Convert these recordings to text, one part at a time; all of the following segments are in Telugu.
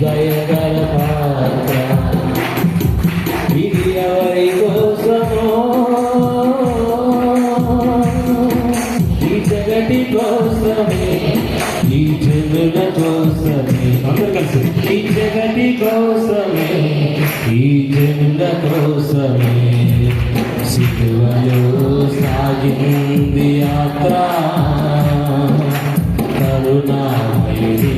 దయగల పాత్ర ఇది ఎవరి కోసమో ఈ జగటి కోసమే ఈ జనుల కోసమే ఈ జగటి కోసమే ఈ జనుల కోసమే సాగింది యాత్ర కరుణామయుని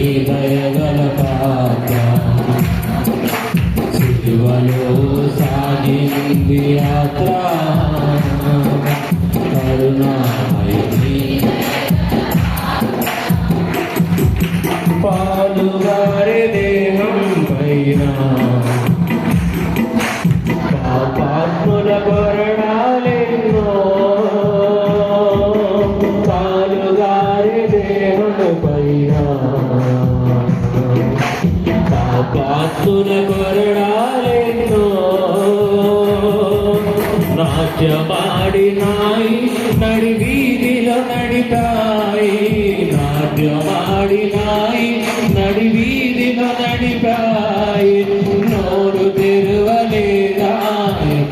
సాగింది యాత్ర కరుణామయుని పాలుగారే దేహం పైన. పాపాత్ముల కొరడాలెన్నో పాలుగారే దేహం పైన పాపాత్ముల నాట్యమాడినాయి నడి వీధిలో నడిపాయి. నాట్యమాడినాయి నడి వీధిలో నడిపాయి. నోరు తెరవలేదా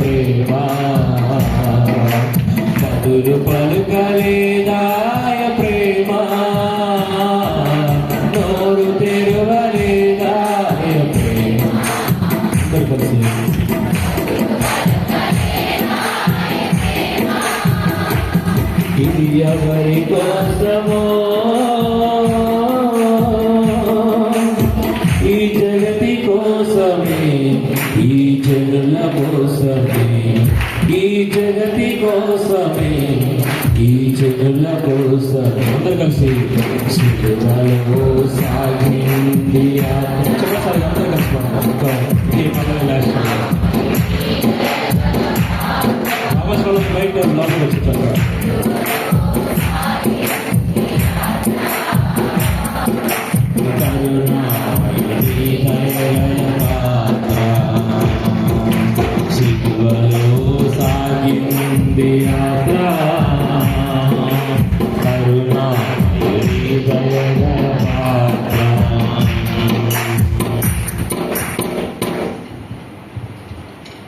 ప్రేమా? మధురు పలుకలేదా ప్రేమ? నోరు తెరవలేదాయ ప్రేమ? ఇది ఎవరి కోసమో ఈ జగతి కోసమే ఈ జనుల కోసమే ఈ జగతి కోసమే ఈ జనుల కోసమే అందరు కలిసి శిలువలో సాగింది చెప్పసారి అందరు కలిసి పాడదాం. ఈ పదవి లాస్ట్ అవసరం బయట లోపలికి వచ్చి beyond. Uh,